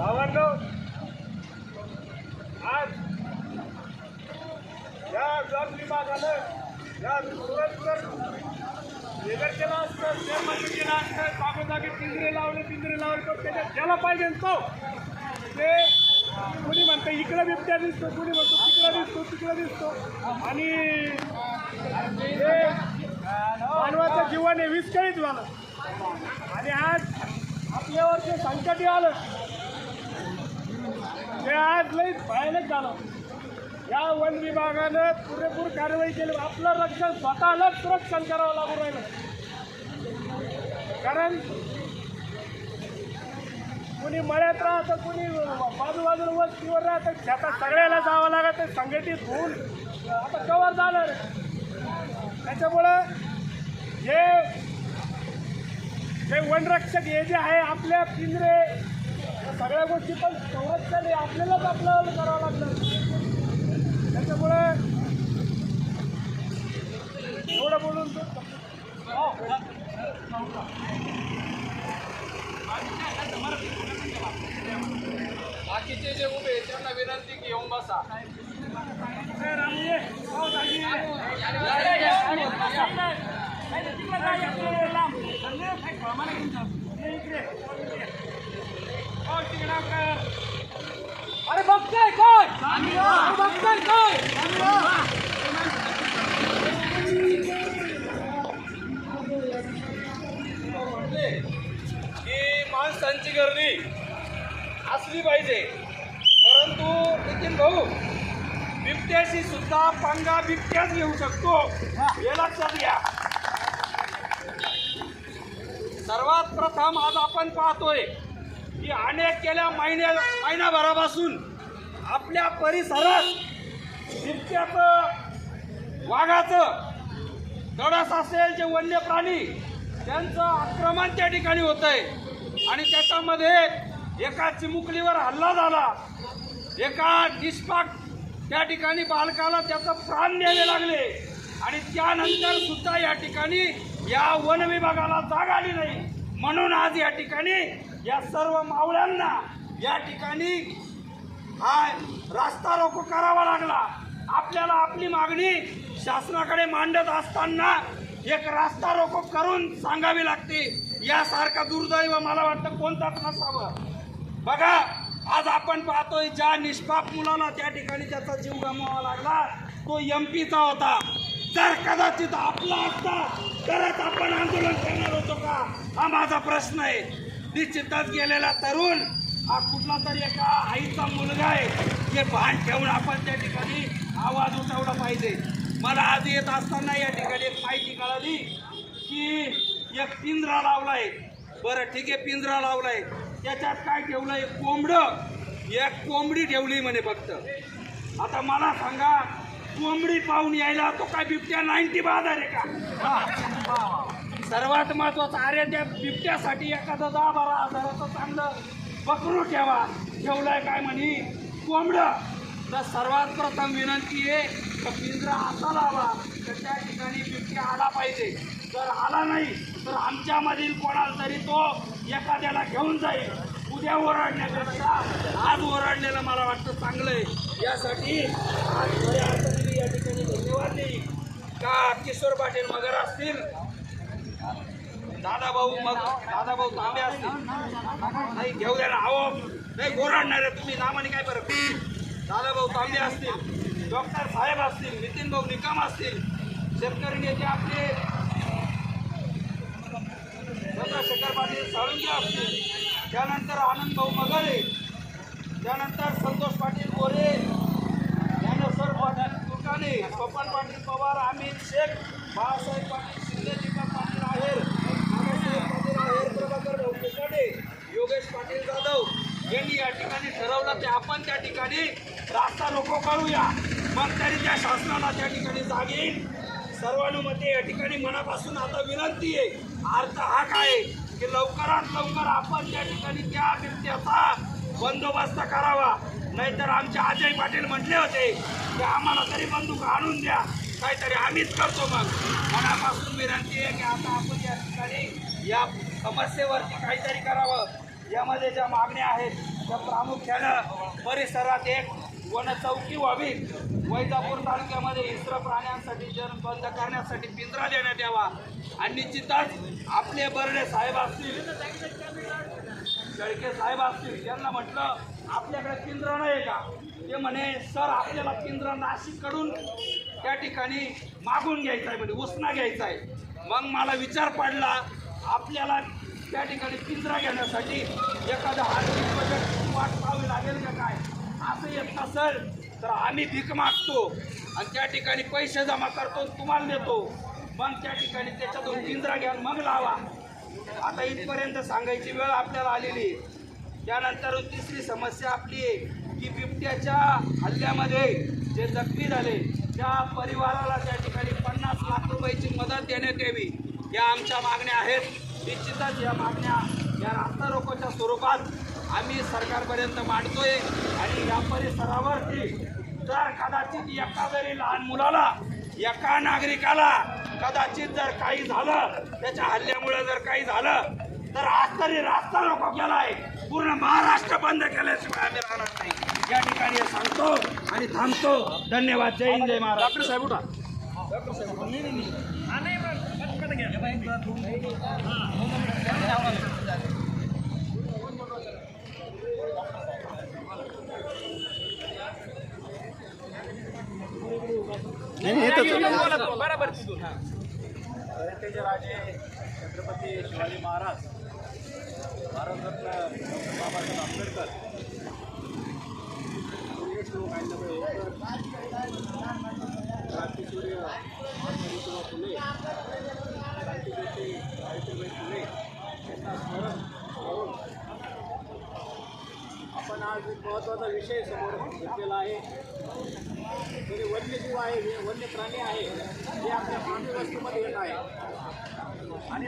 भावांनो आज या वन विभागानं या तुरंत वेगळ केलं असतं चेअरमन केलं असतं जागोजागी पिंजरे लावले पिंजरे लावले तर त्याच्यात गेला पाहिजे ना तो. ते कुणी म्हणतं इकडं बिबट्या दिसतो कुणी म्हणतो तिकडं दिसतो तिकडं दिसतो. आणि हे मानवाचं जीवन हे विस्कळीत झालं. आणि आज आपल्यावर जे संकट आलं ते आज लई भयानक झालं. या वन विभागानं पुरेपूर कारवाई केली. आपलं रक्षण स्वतःलाच रक्षण करावं लागू राहिलं. कारण कुणी मळ्यात राहतं कुणी बाजूबाजूला वस्तीवर राहतं शेतात सगळ्याला जावं लागत संघटित होऊन आता कवर झालं त्याच्यामुळं हे हे वनरक्षक हे जे आहे आपल्या पिंजरे सगळ्या गोष्टी पण संरक्षण आपल्यालाच आपलं करावं लागलं. त्याच्यामुळे एवढं बोलून तो- हो. बाकीचे जे उभे त्यांना विनंती की येऊन बसा. शकतो. बिबट्याशी सुद्धा पंगा बिबट्याच घेऊ शकतो. हे लक्षात घ्या. सर्वात प्रथम आज आपण पाहतोय की अनेक गेल्या महिन्या महिनाभरापासून आपल्या परिसरात बिबट्याचं वाघाचं तडस असेल जे वन्य प्राणी त्यांचं आक्रमण त्या ठिकाणी होत आहे आणि त्याच्यामध्ये एका चिमुकलीवर हल्ला झाला. एका निष्पाक त्या ठिकाणी बालकाला त्याचं प्राण द्यावे लागले. आणि त्यानंतर सुद्धा या ठिकाणी या वन विभागाला जाग आली नाही. म्हणून आज या ठिकाणी या सर्व मावळ्यांना या ठिकाणी हा रास्ता रोको करावा लागला. आपल्याला आपली मागणी शासनाकडे मांडत असताना एक रास्ता रोको करून सांगावी लागते. यासारखा दुर्दैव मला वाटतं कोणताच नसावं. बघा आज आपण पाहतोय ज्या निष्पाप मुलाला त्या ठिकाणी त्याचा जीव गमवावा लागला तो एम पीचा होता. जर कदाचित आपला असता तरच आपण आंदोलन करणार होतो का? हा माझा प्रश्न आहे. निश्चितच गेलेला तरुण हा कुठला तरी एका आईचा मुलगा आहे. हे भान ठेवून आपण त्या ठिकाणी आवाज उठवला पाहिजे. मला आज येत असताना या ठिकाणी एक माहिती कळाली की एक पिंजरा लावला आहे बरं ठीक आहे पिंजरा लावला आहे त्याच्यात काय ठेवलं एक कोंबडं. एक कोंबडी ठेवली म्हणे फक्त. आता मला सांगा कोंबडी पाहून यायला तो काय बिबट्या नाईन्टी बाजार आहे का? सर्वात महत्वाचं अरे त्या बिबट्यासाठी एखादं दहा बारा हजाराचं चांगलं बकरू ठेवा. ठेवलंय काय म्हणे? कोंबडं. तर सर्वात प्रथम विनंती आहे तर पिंजरा असा लावा तर त्या ठिकाणी बिबट्या आला पाहिजे. जर आला नाही तर आमच्यामधील कोणाला तरी तो एखाद्याला घेऊन जाईल. उद्या ओरडण्यापेक्षा आज ओरडलेलं मला वाटतं चांगलं आहे. यासाठी आज खऱ्या अर्थाने या ठिकाणी धन्यवाद देईल का किशोर पाटील मगर असतील? दादाभाऊ मग दादाभाऊ तांबे असतील? नाही घेऊ द्या ना. अहो नाही गोराडणार आहे तुम्ही. नामाने काय फरक दादाभाऊ तांबे असतील डॉक्टर साहेब असतील नितीन भाऊ निकम असतील शेतकरी नेते आपले चंद्रशेखर पाटील साळुंके असतील त्यानंतर आनंद भाऊ मगारे त्यानंतर संतोष पाटील गोरे. ज्ञानेश्वर पाटील कुलकाने स्वपन पाटील पवार अमित शेख बाळासाहेब पाटील शिंदे दीपक पाटील आहेर पाटील आहेर प्रभाकर भाऊ योगेश पाटील जाधव यांनी या ठिकाणी ठरवलं ते आपण त्या ठिकाणी रास्ता नको करूया मग तरी त्या शासनाला त्या ठिकाणी जागेल सर्वानुमते या ठिकाणी मनापासून आता विनंती आहे अर्थ हा काय आहे की लवकरात लवकर आपण त्या ठिकाणी त्या बिबट्याचा बंदोबस्त करावा. नाहीतर आमचे अजय पाटील म्हटले होते की आम्हाला तरी बंदूक आणून द्या. काहीतरी आम्हीच करतो मग. मनापासून विनंती आहे की आता आपण या ठिकाणी या समस्येवरती काहीतरी करावं. यामध्ये ज्या मागण्या आहेत त्या प्रामुख्यानं परिसरात एक वन चौकी व्हावी. वैजापूर तालुक्यामध्ये इतर प्राण्यांसाठी जन बंद करण्यासाठी पिंजरा देण्यात यावा. आणि निश्चितच आपले बर्डे साहेब असतील शेळके साहेब असतील त्यांना म्हटलं आपल्याकडे पिंजरा नाही का? ते म्हणे सर आपल्याला पिंजरा नाशिककडून त्या ठिकाणी मागून घ्यायचा आहे म्हणजे उसना घ्यायचा आहे मग मला विचार पडला आपल्याला त्या ठिकाणी पिंजरा घेण्यासाठी एखादं आर्थिक बजेट वाट पाहावी लागेल का काय? असं येत नसेल. तर आम्ही भीक मागतो आणि त्या ठिकाणी पैसे जमा करतो तुम्हाला देतो. मग त्या ठिकाणी त्याच्यातून पिंजरा घ्या मग लावा. आता इथपर्यंत सांगायची वेळ आपल्याला आलेली. आहे. त्यानंतर तिसरी समस्या आपली आहे की बिबट्याच्या हल्ल्यामध्ये जे जखमी झाले त्या परिवाराला त्या ठिकाणी पन्नास लाख रुपयाची मदत देण्यात यावी. या आमच्या मागण्या आहेत. निश्चितच या मागण्या या रास्ता रोकोच्या स्वरूपात आम्ही सरकारपर्यंत मांडतोय आणि या परिसरावरती जर कदाचित एका जरी लहान मुलाला एका नागरिकाला कदाचित जर काही झालं त्याच्या हल्ल्यामुळे जर काही झालं तर आज तरी रास्ता रोको केलाय पूर्ण महाराष्ट्र बंद केल्याशिवाय आम्ही राहणार नाही. या ठिकाणी सांगतो आणि थांबतो. धन्यवाद. जय हिंद जय महाराष्ट्र. डॉक्टर साहेब उठा. डॉक्टर साहेब नाही नाही नाही हा, नाही बरं. पटकन घ्या. बरोबर तिथून हा. भारतीय राजे छत्रपती शिवाजी महाराज भारतरत्न डॉक्टर बाबासाहेब आंबेडकर क्रांतीसूर्य महात्मा फुले क्रांतिज्योती सावित्रीबाई फुले यांना स्मरण करून आपण आज एक महत्त्वाचा विषय समोर घेतलेला आहे. तरी वन्यजीव आहे हे वन्य प्राणी आहे जे आपल्या मानवी वस्तीमध्ये येत आहे. आणि